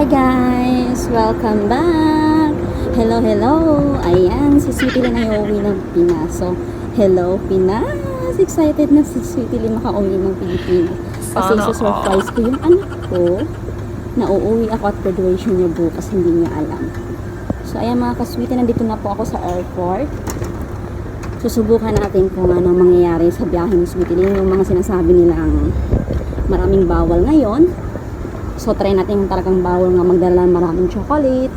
Hi guys! Welcome back! Hello, hello! Ayan, si Sweetie Lee na uuwi ng Pinas. So, hello Pinas! Excited na si Sweetie Lee makauwi ng Pilipinas. Kasi Sana surprise ko yung anak ko na uuwi ako at graduation niya bukas, hindi niya alam. So, ayan mga ka-sweetie, nandito na po ako sa airport. Susubukan natin kung ano mangyayari sa biyahe ni Sweetie Lee. Yung mga sinasabi nilang maraming bawal ngayon. So, try natin yung talagang bawal nga magdala ng maraming chocolate.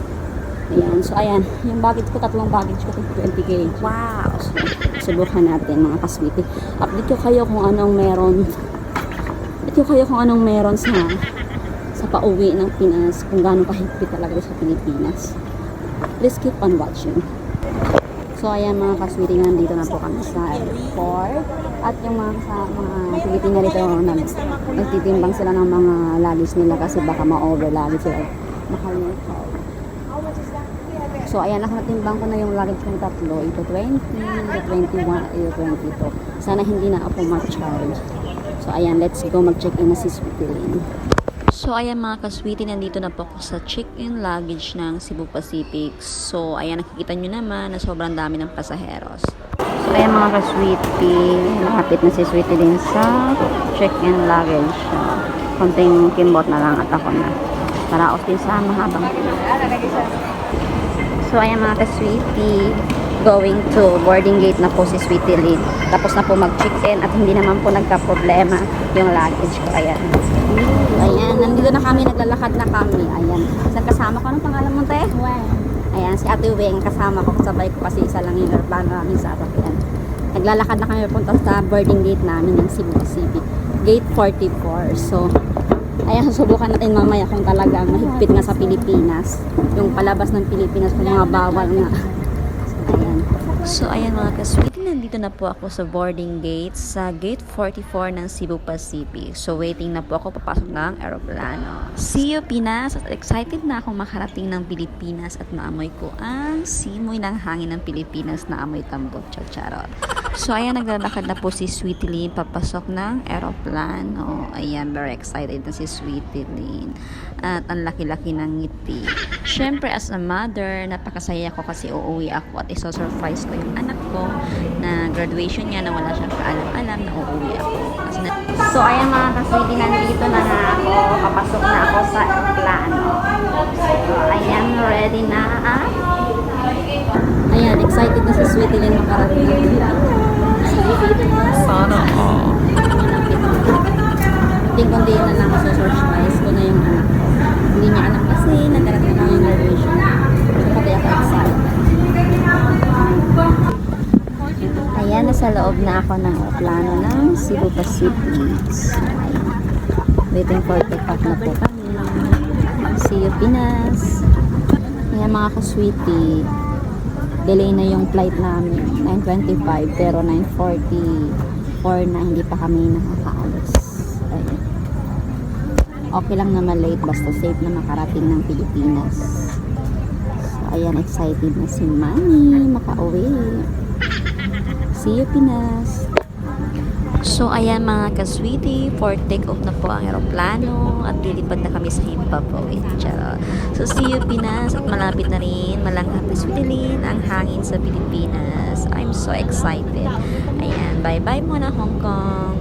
Ayan. So, ayan. Yung baggage ko, tatlong baggage ko, 20 kg. Wow! So, subukan natin mga kaswiti. Update ko kayo kung anong meron. Update ko kayo kung anong meron sa sa pauwi ng Pinas. Kung gaano kahigpit talaga sa Pilipinas. Please keep on watching. So, ayan mga kaswiti, nandito na po kami sa airport. At yung mga, sa, mga Pilipina rito, nag, nagtitimbang sila ng mga luggage nila kasi baka ma-over luggage sila. Makalimutan. So, ayan, nakatimbang ko na yung luggage ng tatlo. Ito 20, ito 21, ito 22. Sana hindi na ako ma-charge. So, ayan, let's go mag-check-in na si Sweetie Lynn. So, ayan mga ka-sweetie, nandito na po ako sa check-in luggage ng Cebu Pacific. So, ayan, nakikita nyo naman na sobrang dami ng pasaheros. Ayan mga ka-sweetie, nakapit na si Sweetie Lynn sa check-in luggage. So, konting kimbot na lang at ako na. Para din sa mahabang So, ayan mga ka-sweetie, going to boarding gate na po si Sweetie Lynn. Tapos na po mag-check-in at hindi naman po nagka-problema yung luggage ko. Ayan. Ayan, nandito na kami, naglalakad na kami. Ayan. Saan kasama ko? Anong pangalan mo, te? Ayan, si Ate Weng kasama ko. Kasabay ko kasi isa lang yung aeroplano namin sa sasakyan. Naglalakad na kami punta sa boarding gate namin ng Cebu Pacific. Gate 44. So, ayan, susubukan natin mamaya kung talagang mahigpit nga sa Pilipinas. Yung palabas ng Pilipinas kung mga bawal nga. So, ayan. So, ayan mga ka-sweetie, nandito na po ako sa boarding gate sa gate 44 ng Cebu Pacific. So, waiting na po ako papasok ng aeroplano. See you, Pinas! At excited na akong makarating ng Pilipinas at maamoy ko ang simoy ng hangin ng Pilipinas na amoy tambok chacharot. So, ayan, naglalakad na po si Sweetie Lynn papasok ng aeroplano. Ayan, very excited na si Sweetie Lynn. At ang laki-laki ng ngiti. Siyempre, as a mother, napakasaya ko kasi uuwi ako at iso-surprise ko yung anak ko na graduation niya na wala siyang kaalam-alam na uuwi ako. Kasi na- So, ayan mga kaswiti, nandito na nga ako. Papasok na ako sa aeroplano. So, ayan, ready na. Ah? Ayan, excited na si Sweetie Lynn makarating. Sana all. Hindi kundi na lang surprise ko na yung anak ko. Hindi niya alam nasa loob na ako ng aeroplano ng Cebu Pacific. So. Waiting for take-off na po kami. See you, Pinas. Ayan mga ka-sweetie. Delay na yung flight namin. 9.25 pero 9.40 na hindi pa kami nakakaalis. Ayan. Okay lang naman late basta safe na makarating ng Pilipinas. So, ayan, excited na si Manny makauwi. See you, Pinas! So, ayan mga ka-sweetie, for take-off na po ang aeroplano at lilipad na kami sa Himpapawid. Charot. So, see you Pinas at malapit na rin, malanghap ni Sweetie Lynn, ang hangin sa Pilipinas. I'm so excited. Ayan, bye-bye muna Hong Kong.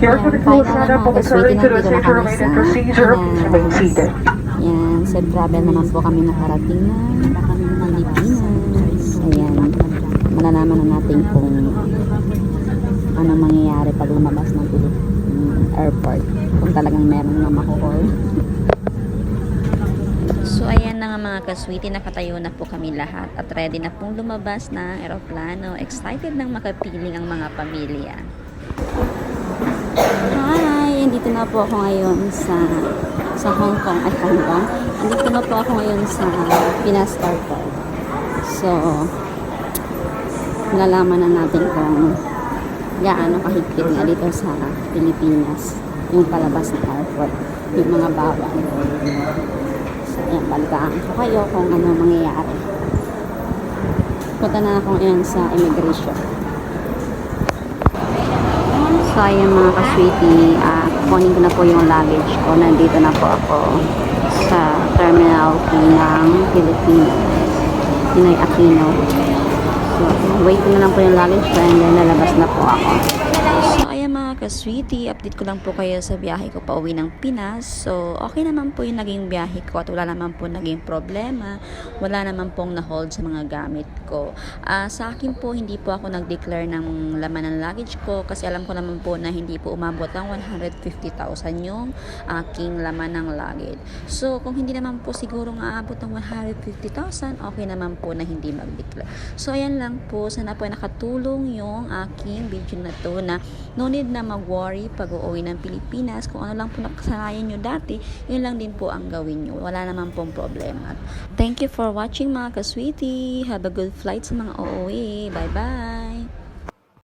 Your critical setup will current to the safety-related procedure. Please remain seated. Yan, safe travel naman po kami nakarating na Pilipinas. Ayan, malalaman na natin kung ano mangyayari pag lumabas ng Pilip- mm, airport. Kung talagang meron na makuhol. So, ayan na nga mga ka-sweetie, nakatayo na po kami lahat at ready na pong lumabas ng aeroplano. Excited nang makapiling ang mga pamilya. Hi! Andito na po ako ngayon sa sa Hong Kong. Ay, Hong Kong. Andito na po ako ngayon sa Pinas Airport. So, nalalaman na natin kung gaano kahigpit nga dito sa Pilipinas yung palabas ng airport, yung mga bawal. So, ayan, balitaan ko kayo kung ano mangyayari. Punta na ako ngayon sa immigration. So, ayan mga ka-sweetie, ah, kukunin ko na po yung luggage ko. Nandito na po ako sa terminal. Ng Pilipinas. Pinoy Aquino. So, wait na lang po yung luggage ko and then lalabas na po ako. Mga ka-sweetie, update ko lang po kayo sa biyahe ko pa uwi ng Pinas. So, okay naman po yung naging biyahe ko at wala naman po naging problema. Wala naman pong na-hold sa mga gamit ko. Ah, sa akin po, hindi po ako nag-declare ng laman ng luggage ko kasi alam ko naman po na hindi po umabot ang 150,000 yung aking laman ng luggage. So, kung hindi naman po siguro aabot ng 150,000, okay naman po na hindi mag-declare. So, ayan lang po. Sana po ay nakatulong yung aking video na to na no need na mag-worry pag uuwi ng Pilipinas. Kung ano lang po nakasanayan nyo dati, yun lang din po ang gawin nyo. Wala naman pong problema. Thank you for watching mga ka-sweetie. Have a good flight sa mga uuwi. Bye-bye!